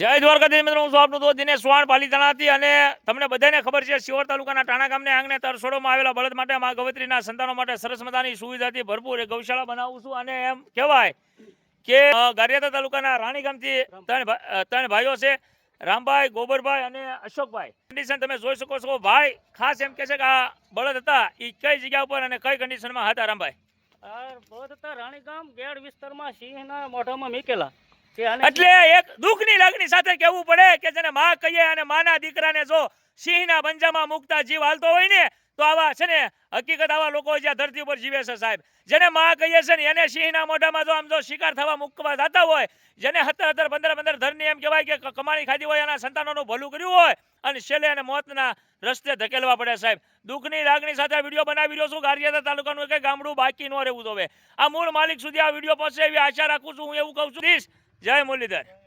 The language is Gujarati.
જય દ્વારકાધીશ મિત્રો હું આપનું દોસ્ત દિનેશ ચૌહાણ પાલીતાણાથી અને તમને બધાને ખબર છે શિવર તાલુકાના ટાણા ગામને આંગણે તરસોડોમાં આવેલા બળદ માટે મા ગવત્રીના સંતાનો માટે સરસ મજાની સુવિધાથી ભરપૂર ગૌશાળા બનાવું છું. અને એમ કહેવાય કે અ, ગારિયાદા તાલુકાના રાણીગામથી ત્રણ ત્રણ ભાઈઓ છે રામભાઈ ગોબરભાઈ અને અશોકભાઈ. કન્ડિશન તમે જોઈ શકો છો ભાઈ ખાસ એમ કહે છે કે આ બળદ હતા એ કઈ જગ્યા ઉપર અને કઈ કન્ડિશનમાં હતા રામભાઈ? બળદ હતા રાણીગામ ગેડ વિસ્તારમાં સિંહના મોઢામાં મેકેલા. કે એટલે એક દુઃખની લાગણી સાથે કહેવું પડે કે જેને માં કહીએ અને માના દીકરાને જો સિંહના પંજામાં મુકતા જીવ હાલતો હોય ને તો આવા છે ને હકીકત આવા લોકો જ્યાં ધરતી ઉપર જીવે છે સાહેબ. જેને માં કહીએ છે ને એને સિંહના મોઢામાં જો આમ જો શિકાર થવા મૂકવા જતા હોય જેને હતર હતર પંદર પંદર ધરની એમ કહેવાય કે કમાણી ખાધી હોય એના સંતાનોનું ભલું કર્યું હોય અને છેલ્લે એને મોતના રસ્તે ધકેલવા પડે સાહેબ. દુઃખની લાગણી સાથે વીડિયો બનાવી રહ્યો છું. ગારિયાદા તાલુકાનું એક ગામડું બાકી ન રહેવું જોવે. આ મૂળ માલિક સુધી આ વીડિયો પહોંચે એવી આશા રાખું છું. હું એવું કહું છું જય મુરલીધર.